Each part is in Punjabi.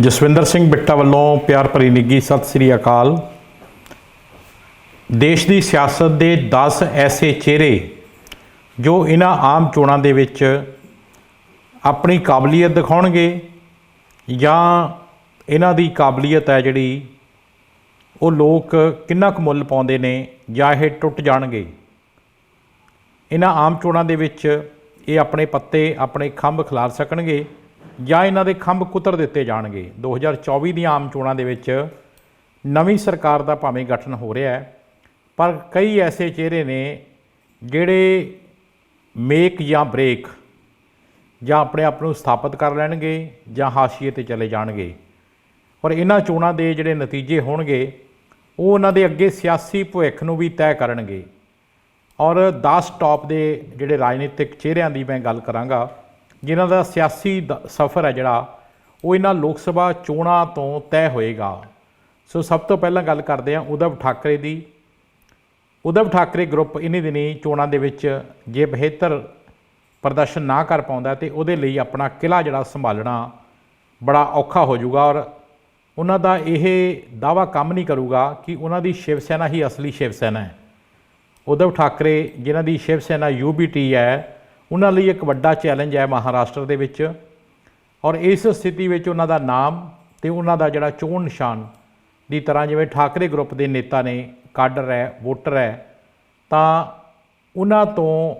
ਜਸਵਿੰਦਰ ਸਿੰਘ ਬਿੱਟਾ ਵੱਲੋਂ ਪਿਆਰ ਭਰੀ ਨਿੱਗੀ ਸਤਿ ਸ੍ਰੀ ਅਕਾਲ। ਦੇਸ਼ ਦੀ ਸਿਆਸਤ ਦੇ 10 ਐਸੇ ਚਿਹਰੇ ਜੋ ਇਹਨਾਂ ਆਮ ਚੋਣਾਂ ਦੇ ਵਿੱਚ ਆਪਣੀ ਕਾਬਲੀਅਤ ਦਿਖਾਉਣਗੇ ਜਾਂ ਇਹਨਾਂ ਦੀ ਕਾਬਲੀਅਤ ਹੈ ਜਿਹੜੀ ਉਹ ਲੋਕ ਕਿੰਨਾ ਕੁ ਮੁੱਲ ਪਾਉਂਦੇ ਨੇ ਜਾਂ ਇਹ ਟੁੱਟ ਜਾਣਗੇ। ਇਹਨਾਂ ਆਮ ਚੋਣਾਂ ਦੇ ਵਿੱਚ ਇਹ ਆਪਣੇ ਪੱਤੇ, ਆਪਣੇ ਖੰਭ ਖਿਲਾਰ ਸਕਣਗੇ। ਜਾਂ ਇਹਨਾਂ ਦੇ ਖੰਭ ਕੁਤਰ ਦਿੱਤੇ ਜਾਣਗੇ। 2024 ਦੀਆਂ ਆਮ ਚੋਣਾਂ ਦੇ ਵਿੱਚ ਨਵੀਂ ਸਰਕਾਰ ਦਾ ਭਾਵੇਂ ਗਠਨ ਹੋ ਰਿਹਾ ਹੈ, ਪਰ ਕਈ ਐਸੇ ਚਿਹਰੇ ਨੇ ਜਿਹੜੇ ਮੇਕ ਜਾਂ ਬ੍ਰੇਕ ਜਾਂ ਆਪਣੇ ਆਪ ਨੂੰ ਸਥਾਪਿਤ ਕਰ ਲੈਣਗੇ ਜਾਂ ਹਾਸ਼ੀਏ ਤੇ ਚਲੇ ਜਾਣਗੇ। ਔਰ ਇਹਨਾਂ ਚੋਣਾਂ ਦੇ ਜਿਹੜੇ ਨਤੀਜੇ ਹੋਣਗੇ, ਉਹ ਉਹਨਾਂ ਦੇ ਅੱਗੇ ਸਿਆਸੀ ਭਵਿੱਖ ਨੂੰ ਵੀ ਤੈਅ ਕਰਨਗੇ। ਔਰ 10 ਟੌਪ ਦੇ ਜਿਹੜੇ ਰਾਜਨੀਤਿਕ ਚਿਹਰਿਆਂ ਦੀ ਮੈਂ ਗੱਲ ਕਰਾਂਗਾ ਜਿਨ੍ਹਾਂ ਦਾ ਸਿਆਸੀ ਦ- ਸਫ਼ਰ ਹੈ ਜਿਹੜਾ, ਉਹ ਇਹਨਾਂ ਲੋਕ ਸਭਾ ਚੋਣਾਂ ਤੋਂ ਤੈਅ ਹੋਏਗਾ। ਸੋ ਸਭ ਤੋਂ ਪਹਿਲਾਂ ਗੱਲ ਕਰਦੇ ਹਾਂ ਉਦਵ ਠਾਕਰੇ ਦੀ। ਉਦਵ ਠਾਕਰੇ ਗਰੁੱਪ ਇਨੀ ਦਿਨੀ ਚੋਣਾਂ ਦੇ ਵਿੱਚ ਜੇ ਬਿਹਤਰ ਪ੍ਰਦਰਸ਼ਨ ਨਾ ਕਰ ਪਾਉਂਦਾ ਤੇ ਉਹਦੇ ਲਈ ਆਪਣਾ ਕਿਲਾ ਜਿਹੜਾ ਸੰਭਾਲਣਾ ਬੜਾ ਔਖਾ ਹੋ ਜਾਊਗਾ ਔਰ ਉਹਨਾਂ ਦਾ ਇਹ ਦਾਵਾ ਕੰਮ ਨਹੀਂ ਕਰੂਗਾ ਕਿ ਉਹਨਾਂ ਦੀ ਸ਼ਿਵ ਸੈਨਾ ਹੀ ਅਸਲੀ ਸ਼ਿਵ ਸੈਨਾ ਹੈ। ਉਦਵ ਠਾਕਰੇ, ਜਿਨ੍ਹਾਂ ਦੀ ਸ਼ਿਵ ਸੈਨਾ ਯੂਬੀਟੀ ਹੈ ਉਹਨਾਂ ਲਈ ਇੱਕ ਵੱਡਾ ਚੈਲੰਜ ਹੈ ਮਹਾਰਾਸ਼ਟਰ ਦੇ ਵਿੱਚ। ਔਰ ਇਸ ਸਥਿਤੀ ਵਿੱਚ ਉਹਨਾਂ ਦਾ ਨਾਮ ਤੇ ਉਹਨਾਂ ਦਾ ਜਿਹੜਾ ਚੋਣ ਨਿਸ਼ਾਨ ਦੀ ਤਰ੍ਹਾਂ ਜਿਵੇਂ ਠਾਕਰੇ ਗਰੁੱਪ ਦੇ ਨੇਤਾ ਨੇ, ਕਾਡਰ ਹੈ, ਵੋਟਰ ਹੈ, ਤਾਂ ਉਹਨਾਂ ਤੋਂ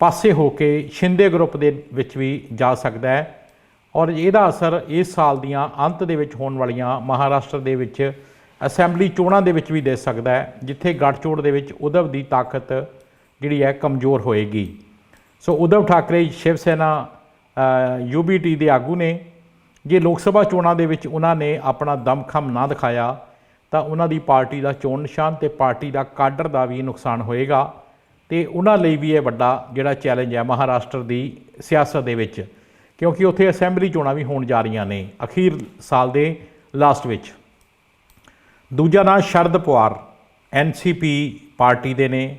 ਪਾਸੇ ਹੋ ਕੇ ਸ਼ਿੰਦੇ ਗਰੁੱਪ ਦੇ ਵਿੱਚ ਵੀ ਜਾ ਸਕਦਾ ਹੈ। ਔਰ ਇਹਦਾ ਅਸਰ ਇਸ ਸਾਲ ਦੀਆਂ ਅੰਤ ਦੇ ਵਿੱਚ ਹੋਣ ਵਾਲੀਆਂ ਮਹਾਰਾਸ਼ਟਰ ਦੇ ਵਿੱਚ ਅਸੈਂਬਲੀ ਚੋਣਾਂ ਦੇ ਵਿੱਚ ਵੀ ਦੇ ਸਕਦਾ ਹੈ, ਜਿੱਥੇ ਗੱਠਜੋੜ ਦੇ ਵਿੱਚ ਉਦਵ ਦੀ ਤਾਕਤ ਜਿਹੜੀ ਹੈ ਕਮਜ਼ੋਰ ਹੋਏਗੀ। ਸੋ ਉਦਵ ਠਾਕਰੇ, ਸ਼ਿਵ ਸੈਨਾ ਯੂਬੀਟੀ ਦੇ ਆਗੂ ਨੇ, ਜੇ ਲੋਕ ਸਭਾ ਚੋਣਾਂ ਦੇ ਵਿੱਚ ਉਹਨਾਂ ਨੇ ਆਪਣਾ ਦਮਖਮ ਨਾ ਦਿਖਾਇਆ, ਤਾਂ ਉਹਨਾਂ ਦੀ ਪਾਰਟੀ ਦਾ ਚੋਣ ਨਿਸ਼ਾਨ ਤੇ ਪਾਰਟੀ ਦਾ ਕਾਡਰ ਦਾ ਵੀ ਨੁਕਸਾਨ ਹੋਏਗਾ ਤੇ ਉਹਨਾਂ ਲਈ ਵੀ ਇਹ ਵੱਡਾ ਜਿਹੜਾ ਚੈਲੰਜ ਹੈ ਮਹਾਰਾਸ਼ਟਰ ਦੀ ਸਿਆਸਤ ਦੇ ਵਿੱਚ, ਕਿਉਂਕਿ ਉੱਥੇ ਅਸੈਂਬਲੀ ਚੋਣਾਂ ਵੀ ਹੋਣ ਜਾ ਰਹੀਆਂ ਨੇ ਅਖੀਰ ਸਾਲ ਦੇ ਲਾਸਟ ਵਿੱਚ। ਦੂਜਾ ਨਾਂ ਸ਼ਰਦ ਪਵਾਰ ਐਨਸੀਪੀ ਪਾਰਟੀ ਦੇ ਨੇ।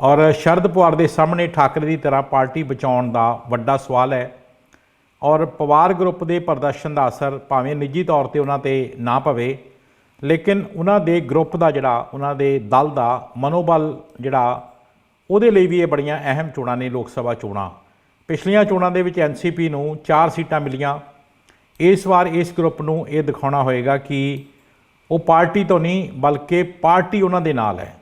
ਔਰ ਸ਼ਰਦ ਪਵਾਰ ਦੇ ਸਾਹਮਣੇ ਠਾਕਰੇ ਦੀ ਤਰ੍ਹਾਂ ਪਾਰਟੀ ਬਚਾਉਣ ਦਾ ਵੱਡਾ ਸਵਾਲ ਹੈ। ਔਰ ਪਵਾਰ ਗਰੁੱਪ ਦੇ ਪ੍ਰਦਰਸ਼ਨ ਦਾ ਅਸਰ ਭਾਵੇਂ ਨਿੱਜੀ ਤੌਰ ਤੇ ਉਹਨਾਂ ਤੇ ਨਾ ਪਵੇ, ਲੇਕਿਨ ਉਹਨਾਂ ਦੇ ਗਰੁੱਪ ਦਾ ਜਿਹੜਾ, ਉਹਨਾਂ ਦੇ ਦਲ ਦਾ ਮਨੋਬਲ ਜਿਹੜਾ, ਉਹਦੇ ਲਈ ਵੀ ਇਹ ਬੜੀਆਂ ਅਹਿਮ ਚੋਣਾਂ ਨੇ ਲੋਕ ਸਭਾ ਚੋਣਾਂ। ਪਿਛਲੀਆਂ ਚੋਣਾਂ ਦੇ ਵਿੱਚ ਐਨਸੀਪੀ ਨੂੰ 4 ਸੀਟਾਂ ਮਿਲੀਆਂ। ਇਸ ਵਾਰ ਇਸ ਗਰੁੱਪ ਨੂੰ ਇਹ ਦਿਖਾਉਣਾ ਹੋਏਗਾ ਕਿ ਉਹ ਪਾਰਟੀ ਤੋਂ ਨਹੀਂ, ਬਲਕਿ ਪਾਰਟੀ ਉਹਨਾਂ ਦੇ ਨਾਲ ਹੈ।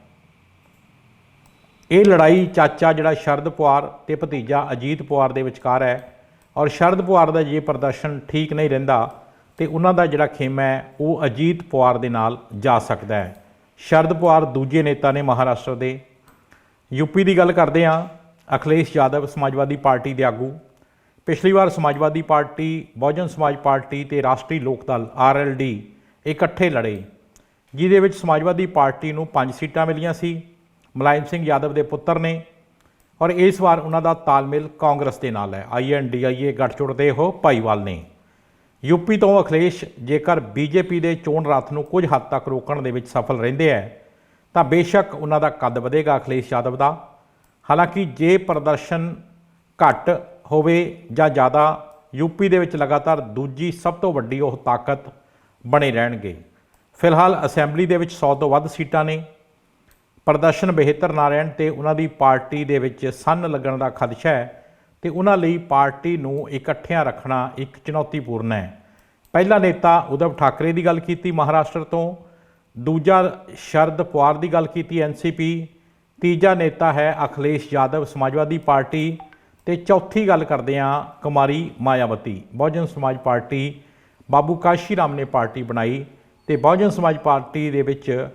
ਇਹ ਲੜਾਈ ਚਾਚਾ ਜਿਹੜਾ ਸ਼ਰਦ ਪਵਾਰ ਤੇ ਭਤੀਜਾ ਅਜੀਤ ਪਵਾਰ ਦੇ ਵਿਚਕਾਰ ਹੈ ਔਰ ਸ਼ਰਦ ਪਵਾਰ ਦਾ ਜੇ ਪ੍ਰਦਰਸ਼ਨ ਠੀਕ ਨਹੀਂ ਰਹਿੰਦਾ ਤੇ ਉਹਨਾਂ ਦਾ ਜਿਹੜਾ ਖੇਮਾ ਹੈ, ਉਹ ਅਜੀਤ ਪਵਾਰ ਦੇ ਨਾਲ ਜਾ ਸਕਦਾ ਹੈ। ਸ਼ਰਦ ਪਵਾਰ ਦੂਜੇ ਨੇਤਾ ਨੇ ਮਹਾਰਾਸ਼ਟਰ ਦੇ। ਯੂਪੀ ਦੀ ਗੱਲ ਕਰਦੇ ਹਾਂ। ਅਖਿਲੇਸ਼ ਯਾਦਵ ਸਮਾਜਵਾਦੀ ਪਾਰਟੀ ਦੇ ਆਗੂ। ਪਿਛਲੀ ਵਾਰ ਸਮਾਜਵਾਦੀ ਪਾਰਟੀ, ਬਹੁਜਨ ਸਮਾਜ ਪਾਰਟੀ ਤੇ ਰਾਸ਼ਟਰੀ ਲੋਕ ਦਲ ਆਰਐਲਡੀ ਇਕੱਠੇ ਲੜੇ। ਜਿਹਦੇ ਵਿੱਚ ਸਮਾਜਵਾਦੀ ਪਾਰਟੀ ਨੂੰ 5 ਸੀਟਾਂ ਮਿਲੀਆਂ ਸੀ। ਮੁਲਾਇਮ ਸਿੰਘ ਯਾਦਵ ਦੇ ਪੁੱਤਰ ਨੇ ਔਰ ਇਸ ਵਾਰ ਉਹਨਾਂ ਦਾ ਤਾਲਮੇਲ ਕਾਂਗਰਸ ਦੇ ਨਾਲ ਹੈ। ਆਈਐਨਡੀਆਈਏ ਗੱਠਜੋੜ ਦੇ ਉਹ ਭਾਈਵਾਲ ਨੇ। ਯੂਪੀ ਤੋਂ ਅਖਿਲੇਸ਼, ਜੇਕਰ ਬੀਜੇਪੀ ਦੇ ਚੋਣ ਰਥ ਨੂੰ ਕੁਝ ਹੱਦ ਤੱਕ ਰੋਕਣ ਦੇ ਵਿੱਚ ਸਫਲ ਰਹਿੰਦੇ ਹੈ ਤਾਂ ਬੇਸ਼ੱਕ ਉਹਨਾਂ ਦਾ ਕੱਦ ਵਧੇਗਾ ਅਖਿਲੇਸ਼ ਯਾਦਵ ਦਾ। ਹਾਲਾਂਕਿ ਜੇ ਪ੍ਰਦਰਸ਼ਨ ਘੱਟ ਹੋਵੇ ਜਾਂ ਜ਼ਿਆਦਾ, ਯੂਪੀ ਦੇ ਵਿੱਚ ਲਗਾਤਾਰ ਦੂਜੀ ਸਭ ਤੋਂ ਵੱਡੀ ਉਹ ਤਾਕਤ ਬਣੇ ਰਹਿਣਗੇ। ਫਿਲਹਾਲ ਅਸੈਂਬਲੀ ਦੇ ਵਿੱਚ 100 ਤੋਂ ਵੱਧ ਸੀਟਾਂ ਨੇ। ਪ੍ਰਦਰਸ਼ਨ ਬਿਹਤਰ ਨਾ ਰਹਿਣ ਤੇ ਉਹਨਾਂ ਦੀ ਪਾਰਟੀ ਦੇ ਵਿੱਚ ਸੰਨ ਲੱਗਣ ਦਾ ਖਦਸ਼ਾ ਹੈ ਤੇ ਉਹਨਾਂ ਲਈ ਪਾਰਟੀ ਨੂੰ ਇਕੱਠਿਆਂ ਰੱਖਣਾ ਇੱਕ ਚੁਣੌਤੀਪੂਰਨ ਹੈ। ਪਹਿਲਾ ਨੇਤਾ ਉਦਵ ਠਾਕਰੇ ਦੀ ਗੱਲ ਕੀਤੀ ਮਹਾਰਾਸ਼ਟਰ ਤੋਂ, ਦੂਜਾ ਸ਼ਰਦ ਪਵਾਰ ਦੀ ਗੱਲ ਕੀਤੀ ਐਨਸੀਪੀ ਤੀਜਾ ਨੇਤਾ ਹੈ ਅਖਿਲੇਸ਼ ਯਾਦਵ ਸਮਾਜਵਾਦੀ ਪਾਰਟੀ ਤੇ ਚੌਥੀ ਗੱਲ ਕਰਦੇ ਹਾਂ ਕੁਮਾਰੀ ਮਾਇਆਵਤੀ। ਬਹੁਜਨ ਸਮਾਜ ਪਾਰਟੀ ਬਾਬੂ ਕਾਸ਼ੀ ਰਾਮ ਨੇ ਪਾਰਟੀ ਬਣਾਈ ਤੇ ਬਹੁਜਨ ਸਮਾਜ ਪਾਰਟੀ ਦੇ ਵਿੱਚ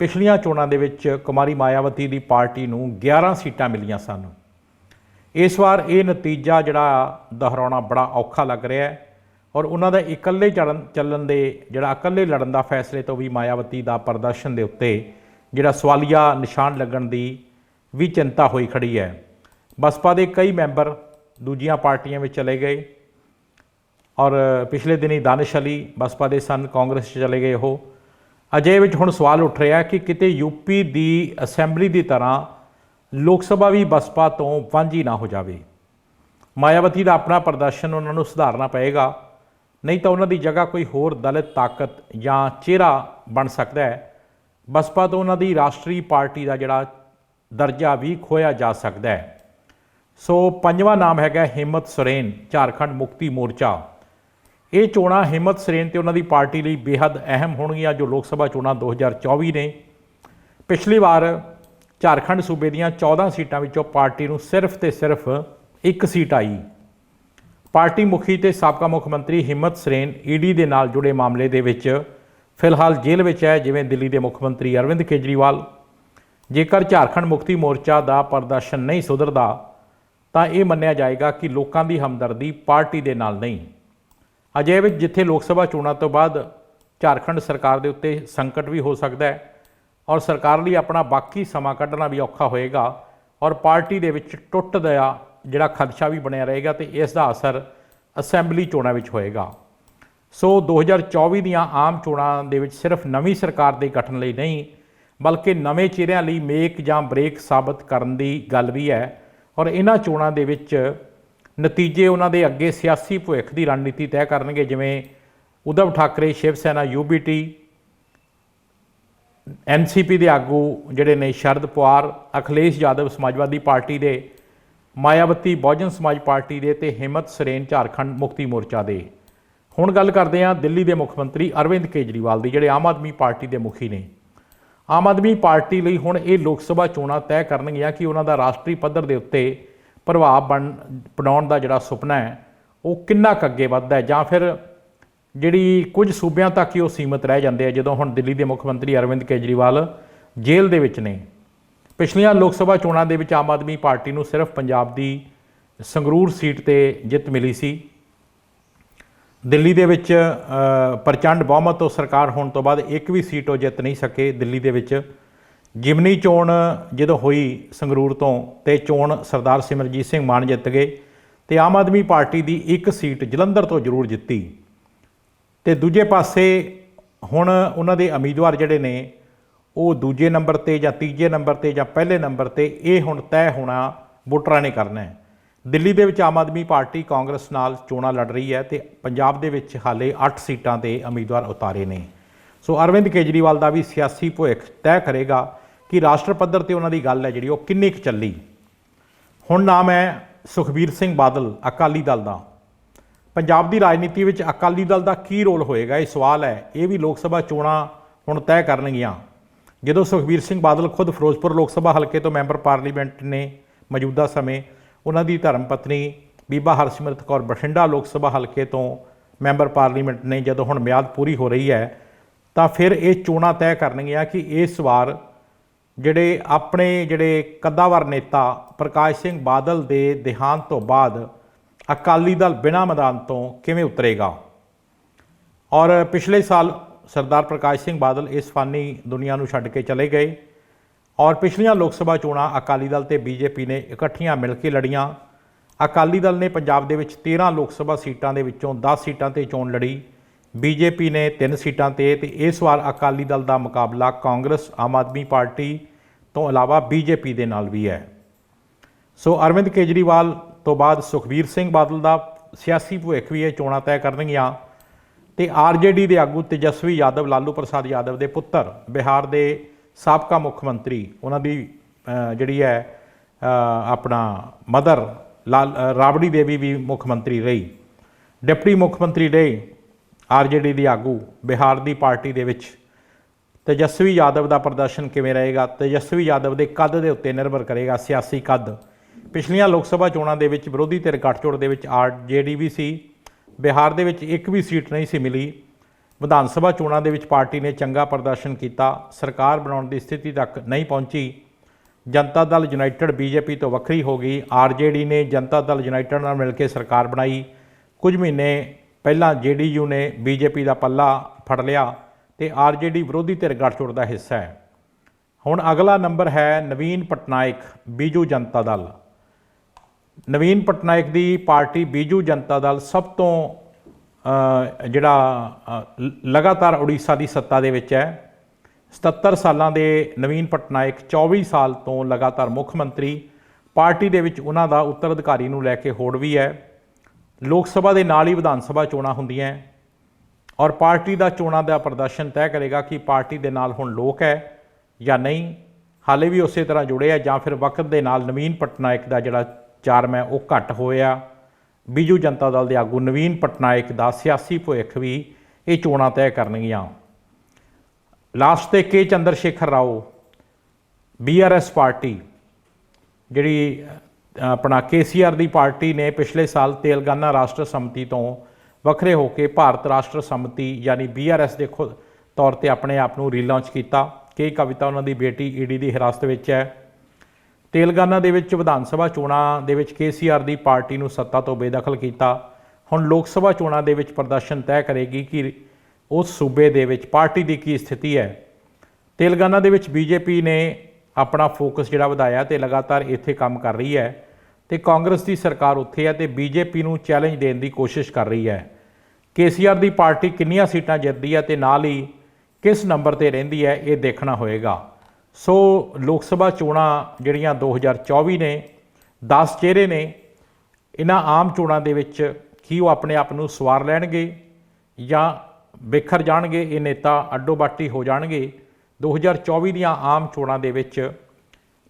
ਪਿਛਲੀਆਂ ਚੋਣਾਂ ਦੇ ਵਿੱਚ ਕੁਮਾਰੀ ਮਾਇਆਵਤੀ ਦੀ ਪਾਰਟੀ ਨੂੰ 11 ਸੀਟਾਂ ਮਿਲੀਆਂ ਸਨ। ਇਸ ਵਾਰ ਇਹ ਨਤੀਜਾ ਜਿਹੜਾ ਦੁਹਰਾਉਣਾ ਬੜਾ ਔਖਾ ਲੱਗ ਰਿਹਾ ਹੈ ਔਰ ਉਹਨਾਂ ਦਾ ਇਕੱਲੇ ਚੜਨ, ਚੱਲਣ ਦੇ ਜਿਹੜਾ ਇਕੱਲੇ ਲੜਨ ਦਾ ਫੈਸਲੇ ਤੋਂ ਵੀ ਮਾਇਆਵਤੀ ਦਾ ਪ੍ਰਦਰਸ਼ਨ ਦੇ ਉੱਤੇ ਜਿਹੜਾ ਸਵਾਲੀਆ ਨਿਸ਼ਾਨ ਲੱਗਣ ਦੀ ਵੀ ਚਿੰਤਾ ਹੋਈ ਖੜੀ ਹੈ। ਬਸਪਾ ਦੇ ਕਈ ਮੈਂਬਰ ਦੂਜੀਆਂ ਪਾਰਟੀਆਂ ਵਿੱਚ ਚਲੇ ਗਏ ਔਰ ਪਿਛਲੇ ਦਿਨੀ ਦਾਨਿਸ਼ ਅਲੀ ਬਸਪਾ ਦੇ ਸਨ, ਕਾਂਗਰਸ 'ਚ ਚਲੇ ਗਏ ਉਹ। ਅਜੇ ਵਿੱਚ ਹੁਣ ਸਵਾਲ ਉੱਠ ਰਿਹਾ ਕਿ ਕਿਤੇ ਯੂਪੀ ਦੀ ਅਸੈਂਬਲੀ ਦੀ ਤਰ੍ਹਾਂ ਲੋਕ ਸਭਾ ਵੀ ਬਸਪਾ ਤੋਂ ਵਾਂਝੀ ਨਾ ਹੋ ਜਾਵੇ। ਮਾਇਆਵਤੀ ਦਾ ਆਪਣਾ ਪ੍ਰਦਰਸ਼ਨ ਉਹਨਾਂ ਨੂੰ ਸੁਧਾਰਨਾ ਪਏਗਾ। ਨਹੀਂ ਤਾਂ ਉਹਨਾਂ ਦੀ ਜਗ੍ਹਾ ਕੋਈ ਹੋਰ ਦਲਿਤ ਤਾਕਤ ਜਾਂ ਚਿਹਰਾ ਬਣ ਸਕਦਾ ਹੈ। ਬਸਪਾ ਤੋਂ ਉਹਨਾਂ ਦੀ ਰਾਸ਼ਟਰੀ ਪਾਰਟੀ ਦਾ ਜਿਹੜਾ ਦਰਜਾ ਵੀ ਖੋਇਆ ਜਾ ਸਕਦਾ ਹੈ। ਸੋ ਪੰਜਵਾਂ ਨਾਮ ਹੈਗਾ ਹਿੰਮਤ ਸਰੇਨ, ਝਾਰਖੰਡ ਮੁਕਤੀ ਮੋਰਚਾ। ਇਹ ਚੋਣਾਂ ਹਿੰਮਤ ਸਰੇਨ ਤੇ ਉਹਨਾਂ ਦੀ ਪਾਰਟੀ ਲਈ ਬੇहद ਅਹਿਮ ਹੋਣਗੀਆਂ ਜੋ ਲੋਕ ਸਭਾ ਚੋਣਾਂ 2024 ਨੇ। ਪਿਛਲੀ ਵਾਰ ਝਾਰਖੰਡ ਸੂਬੇ ਦੀਆਂ 14 ਸੀਟਾਂ ਵਿੱਚੋਂ ਪਾਰਟੀ ਨੂੰ ਸਿਰਫ ਤੇ ਸਿਰਫ ਇੱਕ ਸੀਟ ਆਈ। ਪਾਰਟੀ ਮੁਖੀ ਤੇ ਸਾਬਕਾ ਮੁੱਖ ਮੰਤਰੀ ਹਿੰਮਤ ਸਰੇਨ ਈਡੀ ਦੇ ਨਾਲ ਜੁੜੇ ਮਾਮਲੇ ਦੇ ਵਿੱਚ ਫਿਲਹਾਲ ਜੇਲ੍ਹ ਵਿੱਚ ਹੈ, ਜਿਵੇਂ ਦਿੱਲੀ ਦੇ ਮੁੱਖ ਮੰਤਰੀ ਅਰਵਿੰਦ ਕੇਜਰੀਵਾਲ। ਜੇਕਰ ਝਾਰਖੰਡ ਮੁਕਤੀ ਮੋਰਚਾ ਦਾ ਪ੍ਰਦਰਸ਼ਨ ਨਹੀਂ ਸੁਧਰਦਾ, ਤਾਂ ਇਹ ਮੰਨਿਆ ਜਾਏਗਾ ਕਿ ਲੋਕਾਂ ਦੀ ਹਮਦਰਦੀ ਪਾਰਟੀ ਦੇ ਨਾਲ ਨਹੀਂ। ਅਜੇ ਵਿੱਚ ਜਿੱਥੇ ਲੋਕ ਸਭਾ ਚੋਣਾਂ ਤੋਂ ਬਾਅਦ ਝਾਰਖੰਡ ਸਰਕਾਰ ਦੇ ਉੱਤੇ ਸੰਕਟ ਵੀ ਹੋ ਸਕਦਾ ਹੈ ਔਰ ਸਰਕਾਰ ਲਈ ਆਪਣਾ ਬਾਕੀ ਸਮਾਂ ਕੱਢਣਾ ਵੀ ਔਖਾ ਹੋਏਗਾ ਔਰ ਪਾਰਟੀ ਦੇ ਵਿੱਚ ਟੁੱਟ ਦਾ ਜਿਹੜਾ ਖਦਸ਼ਾ ਵੀ ਬਣਿਆ ਰਹੇਗਾ ਤੇ ਇਸ ਦਾ ਅਸਰ ਅਸੈਂਬਲੀ ਚੋਣਾਂ ਵਿੱਚ ਹੋਏਗਾ। ਸੋ 2024 ਦੀਆਂ ਆਮ ਚੋਣਾਂ ਦੇ ਵਿੱਚ ਸਿਰਫ ਨਵੀਂ ਸਰਕਾਰ ਦੇ ਗਠਨ ਲਈ ਨਹੀਂ, ਬਲਕਿ ਨਵੇਂ ਚਿਹਰਿਆਂ ਲਈ ਮੇਕ ਜਾਂ ਬ੍ਰੇਕ ਸਾਬਤ ਕਰਨ ਦੀ ਗੱਲ ਵੀ ਹੈ ਔਰ ਇਹਨਾਂ ਚੋਣਾਂ ਦੇ ਵਿੱਚ ਨਤੀਜੇ ਉਹਨਾਂ ਦੇ ਅੱਗੇ ਸਿਆਸੀ ਭਵਿੱਖ ਦੀ ਰਣਨੀਤੀ ਤੈਅ ਕਰਨਗੇ, ਜਿਵੇਂ ਉਧਵ ਠਾਕਰੇ, ਸ਼ਿਵ ਸੈਨਾ ਯੂਬੀਟੀ ਐਨਸੀਪੀ ਦੇ ਆਗੂ ਜਿਹੜੇ ਨੇ ਸ਼ਰਦ ਪਵਾਰ, ਅਖਿਲੇਸ਼ ਯਾਦਵ ਸਮਾਜਵਾਦੀ ਪਾਰਟੀ ਦੇ, ਮਾਇਆਵਤੀ ਬਹੁਜਨ ਸਮਾਜ ਪਾਰਟੀ ਦੇ ਤੇ ਹਿੰਮਤ ਸਰੇਨ ਝਾਰਖੰਡ ਮੁਕਤੀ ਮੋਰਚਾ ਦੇ। ਹੁਣ ਗੱਲ ਕਰਦੇ ਹਾਂ ਦਿੱਲੀ ਦੇ ਮੁੱਖ ਮੰਤਰੀ ਅਰਵਿੰਦ ਕੇਜਰੀਵਾਲ ਦੀ, ਜਿਹੜੇ ਆਮ ਆਦਮੀ ਪਾਰਟੀ ਦੇ ਮੁਖੀ ਨੇ। ਆਮ ਆਦਮੀ ਪਾਰਟੀ ਲਈ ਹੁਣ ਇਹ ਲੋਕ ਸਭਾ ਚੋਣਾਂ ਤੈਅ ਕਰਨਗੀਆਂ ਕਿ ਉਹਨਾਂ ਦਾ ਰਾਸ਼ਟਰੀ ਪੱਧਰ ਦੇ ਉੱਤੇ ਪ੍ਰਭਾਵ ਬਣ, ਬਣਾਉਣ ਦਾ ਜਿਹੜਾ ਸੁਪਨਾ ਹੈ, ਉਹ ਕਿੰਨਾ ਕੁ ਅੱਗੇ ਵੱਧਦਾ ਹੈ? ਜਾਂ ਫਿਰ ਜਿਹੜੀ ਕੁਝ ਸੂਬਿਆਂ ਤੱਕ ਹੀ ਉਹ ਸੀਮਤ ਰਹਿ ਜਾਂਦੇ ਆ, ਜਦੋਂ ਹੁਣ ਦਿੱਲੀ ਦੇ ਮੁੱਖ ਮੰਤਰੀ ਅਰਵਿੰਦ ਕੇਜਰੀਵਾਲ ਜੇਲ੍ਹ ਦੇ ਵਿੱਚ ਨੇ। ਪਿਛਲੀਆਂ ਲੋਕ ਸਭਾ ਚੋਣਾਂ ਦੇ ਵਿੱਚ ਆਮ ਆਦਮੀ ਪਾਰਟੀ ਨੂੰ ਸਿਰਫ ਪੰਜਾਬ ਦੀ ਸੰਗਰੂਰ ਸੀਟ ਤੇ ਜਿੱਤ ਮਿਲੀ ਸੀ। ਦਿੱਲੀ ਦੇ ਵਿੱਚ ਪ੍ਰਚੰਡ ਬਹੁਮਤ ਤੋਂ ਸਰਕਾਰ ਹੋਣ ਤੋਂ ਬਾਅਦ ਇੱਕ ਵੀ ਸੀਟ ਉਹ ਜਿੱਤ ਨਹੀਂ ਸਕੇ। ਦਿੱਲੀ ਦੇ ਵਿੱਚ ਜਿਮਨੀ ਚੋਣ ਜਦੋਂ ਹੋਈ ਸੰਗਰੂਰ ਤੋਂ ਤੇ ਚੋਣ ਸਰਦਾਰ ਸਿਮਰਜੀਤ ਸਿੰਘ ਮਾਨ ਜਿੱਤ ਗਏ ਤੇ ਆਮ ਆਦਮੀ ਪਾਰਟੀ ਦੀ ਇੱਕ ਸੀਟ ਜਲੰਧਰ ਤੋਂ ਜ਼ਰੂਰ ਜਿੱਤੀ। ਤੇ ਦੂਜੇ ਪਾਸੇ ਹੁਣ ਉਹਨਾਂ ਦੇ ਉਮੀਦਵਾਰ ਜਿਹੜੇ ਨੇ, ਉਹ ਦੂਜੇ ਨੰਬਰ ਤੇ ਜਾਂ ਤੀਜੇ ਨੰਬਰ ਤੇ ਜਾਂ ਪਹਿਲੇ ਨੰਬਰ ਤੇ ਇਹ ਹੁਣ ਤੈਅ ਹੋਣਾ ਵੋਟਰਾਂ ਨੇ ਕਰਨਾ ਹੈ। ਦਿੱਲੀ ਦੇ ਵਿੱਚ ਆਮ ਆਦਮੀ ਪਾਰਟੀ ਕਾਂਗਰਸ ਨਾਲ ਚੋਣਾਂ ਲੜ ਰਹੀ ਹੈ ਤੇ ਪੰਜਾਬ ਦੇ ਵਿੱਚ ਹਾਲੇ 8 ਸੀਟਾਂ ਤੇ ਉਮੀਦਵਾਰ ਉਤਾਰੇ ਨੇ। ਸੋ ਅਰਵਿੰਦ ਕੇਜਰੀਵਾਲ ਦਾ ਵੀ ਸਿਆਸੀ ਭਵਿੱਖ ਤੈਅ ਕਰੇਗਾ। ਕਿ ਰਾਸ਼ਟਰ ਪੱਧਰ ਤੇ ਉਹਨਾਂ ਦੀ ਗੱਲ ਹੈ ਜਿਹੜੀ, ਉਹ ਕਿੰਨੀ ਕੁ ਚੱਲੀ। ਹੁਣ ਨਾਮ ਹੈ ਸੁਖਬੀਰ ਸਿੰਘ ਬਾਦਲ, ਅਕਾਲੀ ਦਲ ਦਾ। ਪੰਜਾਬ ਦੀ ਰਾਜਨੀਤੀ ਵਿੱਚ ਅਕਾਲੀ ਦਲ ਦਾ ਕੀ ਰੋਲ ਹੋਏਗਾ? ਇਹ ਸਵਾਲ ਹੈ। ਇਹ ਵੀ ਲੋਕ ਸਭਾ ਚੋਣਾਂ ਹੁਣ ਤੈਅ ਕਰਨਗੀਆਂ। ਜਦੋਂ ਸੁਖਬੀਰ ਸਿੰਘ ਬਾਦਲ ਖੁਦ ਫਿਰੋਜ਼ਪੁਰ ਲੋਕ ਸਭਾ ਹਲਕੇ ਤੋਂ ਮੈਂਬਰ ਪਾਰਲੀਮੈਂਟ ਨੇ ਮੌਜੂਦਾ ਸਮੇਂ, ਉਹਨਾਂ ਦੀ ਧਰਮ ਪਤਨੀ ਬੀਬਾ ਹਰਸਿਮਰਤ ਕੌਰ ਬਠਿੰਡਾ ਲੋਕ ਸਭਾ ਹਲਕੇ ਤੋਂ ਮੈਂਬਰ ਪਾਰਲੀਮੈਂਟ ਨੇ ਜਦੋਂ ਹੁਣ ਮਿਆਦ ਪੂਰੀ ਹੋ ਰਹੀ ਹੈ, ਤਾਂ ਫਿਰ ਇਹ ਚੋਣਾਂ ਤੈਅ ਕਰਨਗੀਆਂ ਕਿ ਇਸ ਵਾਰ ਜਿਹੜੇ ਆਪਣੇ ਜਿਹੜੇ ਕੱਦਾਵਰ ਨੇਤਾ ਪ੍ਰਕਾਸ਼ ਸਿੰਘ ਬਾਦਲ ਦੇ ਦੇਹਾਂਤ ਤੋਂ ਬਾਅਦ ਅਕਾਲੀ ਦਲ ਬਿਨਾਂ ਮੈਦਾਨ ਤੋਂ ਕਿਵੇਂ ਉਤਰੇਗਾ? ਔਰ ਪਿਛਲੇ ਸਾਲ ਸਰਦਾਰ ਪ੍ਰਕਾਸ਼ ਸਿੰਘ ਬਾਦਲ ਇਸ ਫਾਨੀ ਦੁਨੀਆ ਨੂੰ ਛੱਡ ਕੇ ਚਲੇ ਗਏ ਔਰ ਪਿਛਲੀਆਂ ਲੋਕ ਸਭਾ ਚੋਣਾਂ ਅਕਾਲੀ ਦਲ ਤੇ ਬੀਜੇਪੀ ਨੇ ਇਕੱਠੀਆਂ ਮਿਲ ਕੇ ਲੜੀਆਂ। ਅਕਾਲੀ ਦਲ ਨੇ ਪੰਜਾਬ ਦੇ ਵਿੱਚ 13 ਲੋਕ ਸਭਾ ਸੀਟਾਂ ਦੇ ਵਿੱਚੋਂ 10 ਸੀਟਾਂ ਤੇ ਚੋਣ ਲੜੀ। ਬੀਜੇਪੀ ਨੇ 3 ਸੀਟਾਂ ਤੇ ਤੇ ਇਸ ਵਾਰ ਅਕਾਲੀ ਦਲ ਦਾ ਮੁਕਾਬਲਾ ਕਾਂਗਰਸ, ਆਮ ਆਦਮੀ ਪਾਰਟੀ ਤੋਂ ਇਲਾਵਾ ਬੀਜੇਪੀ ਦੇ ਨਾਲ ਵੀ ਹੈ। ਸੋ ਅਰਵਿੰਦ ਕੇਜਰੀਵਾਲ ਤੋਂ ਬਾਅਦ ਸੁਖਬੀਰ ਸਿੰਘ ਬਾਦਲ ਦਾ ਸਿਆਸੀ ਭਵਿੱਖ ਵੀ ਇਹ ਚੋਣਾਂ ਤੈਅ ਕਰਨਗੀਆਂ ਤੇ ਆਰਜੇਡੀ ਦੇ ਆਗੂ ਤੇਜਸਵੀ ਯਾਦਵ, ਲਾਲੂ ਪ੍ਰਸਾਦ ਯਾਦਵ ਦੇ ਪੁੱਤਰ, ਬਿਹਾਰ ਦੇ ਸਾਬਕਾ ਮੁੱਖ ਮੰਤਰੀ, ਉਹਨਾਂ ਦੀ ਜਿਹੜੀ ਹੈ ਆਪਣਾ ਮਦਰ, ਲਾਲ, ਰਾਬੜੀ ਦੇਵੀ ਵੀ ਮੁੱਖ ਮੰਤਰੀ ਰਹੀ। ਡਿਪਟੀ ਮੁੱਖ ਮੰਤਰੀ ਰਹੇ। ਆਰਜੇਡੀ ਦੀ ਆਗੂ, ਬਿਹਾਰ ਦੀ ਪਾਰਟੀ ਦੇ ਵਿੱਚ। ਤੇਜਸਵੀ ਯਾਦਵ ਦਾ ਪ੍ਰਦਰਸ਼ਨ ਕਿਵੇਂ ਰਹੇਗਾ? ਤੇਜਸਵੀ ਯਾਦਵ ਦੇ ਕੱਦ ਦੇ ਉੱਤੇ ਨਿਰਭਰ ਕਰੇਗਾ ਸਿਆਸੀ ਕੱਦ। ਪਿਛਲੀਆਂ ਲੋਕ ਸਭਾ ਚੋਣਾਂ ਦੇ ਵਿੱਚ ਵਿਰੋਧੀ ਧਿਰ ਗੱਠਜੋੜ ਦੇ ਵਿੱਚ ਆਰਜੇਡੀ ਵੀ ਸੀ। ਬਿਹਾਰ ਦੇ ਵਿੱਚ ਇੱਕ ਵੀ ਸੀਟ ਨਹੀਂ ਸੀ ਮਿਲੀ। ਵਿਧਾਨ ਸਭਾ ਚੋਣਾਂ ਦੇ ਵਿੱਚ ਪਾਰਟੀ ਨੇ ਚੰਗਾ ਪ੍ਰਦਰਸ਼ਨ ਕੀਤਾ। ਸਰਕਾਰ ਬਣਾਉਣ ਦੀ ਸਥਿਤੀ ਤੱਕ ਨਹੀਂ ਪਹੁੰਚੀ। ਜਨਤਾ ਦਲ ਯੂਨਾਈਟਿਡ ਬੀਜੇਪੀ ਤੋਂ ਵੱਖਰੀ ਹੋ ਗਈ। ਆਰਜੇਡੀ ਨੇ ਜਨਤਾ ਦਲ ਯੂਨਾਈਟਿਡ ਨਾਲ ਮਿਲ ਕੇ ਸਰਕਾਰ ਬਣਾਈ। ਕੁਝ ਮਹੀਨੇ ਪਹਿਲਾਂ ਜੇਡੀਯੂ ਨੇ ਬੀਜੇਪੀ ਦਾ ਪੱਲਾ ਫੜ ਲਿਆ ਤੇ ਆਰਜੇਡੀ ਵਿਰੋਧੀ ਧਿਰ ਗੱਠਜੋੜ ਦਾ ਹਿੱਸਾ ਹੈ। ਹੁਣ ਅਗਲਾ ਨੰਬਰ ਹੈ ਨਵੀਨ ਪਟਨਾਇਕ, ਬੀਜੂ ਜਨਤਾ ਦਲ। ਨਵੀਨ ਪਟਨਾਇਕ ਦੀ ਪਾਰਟੀ ਬੀਜੂ ਜਨਤਾ ਦਲ ਸਭ ਤੋਂ ਜਿਹੜਾ ਲ- ਲਗਾਤਾਰ ਉੜੀਸਾ ਦੀ ਸੱਤਾ ਦੇ ਵਿੱਚ ਹੈ। 77 ਸਾਲਾਂ ਦੇ ਨਵੀਨ ਪਟਨਾਇਕ 24 ਸਾਲ ਤੋਂ ਲਗਾਤਾਰ ਮੁੱਖ ਮੰਤਰੀ, ਪਾਰਟੀ ਦੇ ਵਿੱਚ ਉਹਨਾਂ ਦਾ ਉੱਤਰਾਧਿਕਾਰੀ ਨੂੰ ਲੈ ਕੇ ਹੋੜ ਵੀ ਹੈ। ਲੋਕ ਸਭਾ ਦੇ ਨਾਲ ਹੀ ਵਿਧਾਨ ਸਭਾ ਚੋਣਾਂ ਹੁੰਦੀਆਂ ਔਰ ਪਾਰਟੀ ਦਾ ਚੋਣਾਂ ਦਾ ਪ੍ਰਦਰਸ਼ਨ ਤੈਅ ਕਰੇਗਾ ਕਿ ਪਾਰਟੀ ਦੇ ਨਾਲ ਹੁਣ ਲੋਕ ਹੈ ਜਾਂ ਨਹੀਂ। ਹਾਲੇ ਵੀ ਉਸੇ ਤਰ੍ਹਾਂ ਜੁੜੇ ਆ ਜਾਂ ਫਿਰ ਵਕਤ ਦੇ ਨਾਲ ਨਵੀਨ ਪਟਨਾਇਕ ਦਾ ਜਿਹੜਾ ਚਾਰਮ ਹੈ ਉਹ ਘੱਟ ਹੋਇਆ। ਬੀਜੂ ਜਨਤਾ ਦਲ ਦੇ ਆਗੂ ਨਵੀਨ ਪਟਨਾਇਕ ਦਾ ਸਿਆਸੀ ਭਵਿੱਖ ਵੀ ਇਹ ਚੋਣਾਂ ਤੈਅ ਕਰਨਗੀਆਂ। ਲਾਸਟ ਤੇ K Chandra Shekhar Rao BRS party, ਜਿਹੜੀ ਆਪਣਾ ਕੇਸੀਆਰ ਦੀ ਪਾਰਟੀ ਨੇ ਪਿਛਲੇ ਸਾਲ ਤੇਲੰਗਾਨਾ ਰਾਸ਼ਟਰ ਸੰਮਤੀ ਤੋਂ ਵੱਖਰੇ ਹੋ ਕੇ ਭਾਰਤ ਰਾਸ਼ਟਰ ਸੰਮਤੀ ਯਾਨੀ ਬੀਆਰਐਸ ਦੇ ਖੁਦ ਤੌਰ ਤੇ ਆਪਣੇ ਆਪ ਨੂੰ ਰੀਲਾਂਚ ਕੀਤਾ। ਕਈ ਕਵਿਤਾ ਉਹਨਾਂ ਦੀ ਬੇਟੀ ਈਡੀ ਦੀ ਹਿਰਾਸਤ ਵਿੱਚ ਹੈ। ਤੇਲੰਗਾਨਾ ਦੇ ਵਿੱਚ ਵਿਧਾਨ ਸਭਾ ਚੋਣਾਂ ਦੇ ਵਿੱਚ ਕੇਸੀਆਰ ਦੀ ਪਾਰਟੀ ਨੂੰ ਸੱਤਾ ਤੋਂ ਬੇਦਖਲ ਕੀਤਾ। ਹੁਣ ਲੋਕ ਸਭਾ ਚੋਣਾਂ ਦੇ ਵਿੱਚ ਪ੍ਰਦਰਸ਼ਨ ਤੈਅ ਕਰੇਗੀ ਕਿ ਉਸ ਸੂਬੇ ਦੇ ਵਿੱਚ ਪਾਰਟੀ ਦੀ ਕੀ ਸਥਿਤੀ ਹੈ। ਤੇਲੰਗਾਨਾ ਦੇ ਵਿੱਚ ਬੀਜੇਪੀ ਨੇ ਆਪਣਾ ਫੋਕਸ ਜਿਹੜਾ ਵਧਾਇਆ ਤੇ ਲਗਾਤਾਰ ਇੱਥੇ ਕੰਮ ਕਰ ਰਹੀ ਹੈ ਤੇ ਕਾਂਗਰਸ ਦੀ ਸਰਕਾਰ ਉੱਥੇ ਹੈ ਤੇ ਬੀਜੇਪੀ ਨੂੰ ਚੈਲੰਜ ਦੇਣ ਦੀ ਕੋਸ਼ਿਸ਼ ਕਰ ਰਹੀ ਹੈ। ਕੇਸੀਆਰ ਦੀ ਪਾਰਟੀ ਕਿੰਨੀਆਂ ਸੀਟਾਂ ਜਿੱਤਦੀ ਹੈ ਤੇ ਨਾਲ ਹੀ ਕਿਸ ਨੰਬਰ ਤੇ ਰਹਿੰਦੀ ਹੈ ਇਹ ਦੇਖਣਾ ਹੋਏਗਾ। ਸੋ ਲੋਕ ਸਭਾ ਚੋਣਾਂ ਜਿਹੜੀਆਂ 2024 ਨੇ 10 ਚਿਹਰੇ ਨੇ, ਇਹਨਾਂ ਆਮ ਚੋਣਾਂ ਦੇ ਵਿੱਚ ਕੀ ਉਹ ਆਪਣੇ ਆਪ ਨੂੰ ਸਵਾਰ ਲੈਣਗੇ ਜਾਂ ਬਿਖਰ ਜਾਣਗੇ, ਇਹ ਨੇਤਾ ਅੱਡੋ ਬਾਟੀ ਹੋ ਜਾਣਗੇ। 2024 ਦੀਆਂ ਆਮ ਚੋਣਾਂ ਦੇ ਵਿੱਚ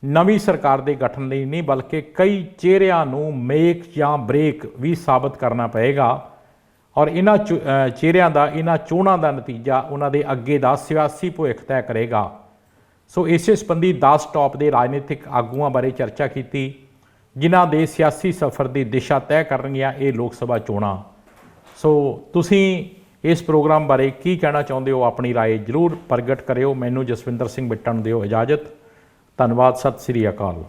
ਨਵੀਂ ਸਰਕਾਰ ਦੇ ਗਠਨ ਲਈ ਨਹੀਂ, ਬਲਕਿ ਕਈ ਚਿਹਰਿਆਂ ਨੂੰ ਮੇਕ ਜਾਂ ਬ੍ਰੇਕ ਵੀ ਸਾਬਤ ਕਰਨਾ ਪਏਗਾ। ਔਰ ਇਹਨਾਂ ਚੁ- ਚਿਹਰਿਆਂ ਦਾ, ਇਹਨਾਂ ਚੋਣਾਂ ਦਾ ਨਤੀਜਾ ਉਹਨਾਂ ਦੇ ਅੱਗੇ ਦਾ ਸਿਆਸੀ ਭਵਿੱਖ ਤੈਅ ਕਰੇਗਾ। ਸੋ ਇਸੇ ਸੰਬੰਧੀ 10 ਟੌਪ ਦੇ ਰਾਜਨੀਤਿਕ ਆਗੂਆਂ ਬਾਰੇ ਚਰਚਾ ਕੀਤੀ, ਜਿਨ੍ਹਾਂ ਦੇ ਸਿਆਸੀ ਸਫ਼ਰ ਦੀ ਦਿਸ਼ਾ ਤੈਅ ਕਰਨਗੀਆਂ ਇਹ ਲੋਕ ਸਭਾ ਚੋਣਾਂ। ਸੋ ਤੁਸੀਂ ਇਸ ਪ੍ਰੋਗਰਾਮ ਬਾਰੇ ਕੀ ਕਹਿਣਾ ਚਾਹੁੰਦੇ ਹੋ ਆਪਣੀ رائے ਜਰੂਰ ਪ੍ਰਗਟ ਕਰਿਓ ਮੈਨੂੰ ਜਸਵਿੰਦਰ ਸਿੰਘ ਬਿੱਟਾ ਨੂੰ ਦਿਓ ਇਜਾਜ਼ਤ ਧੰਨਵਾਦ ਸਤਿ ਸ੍ਰੀ ਅਕਾਲ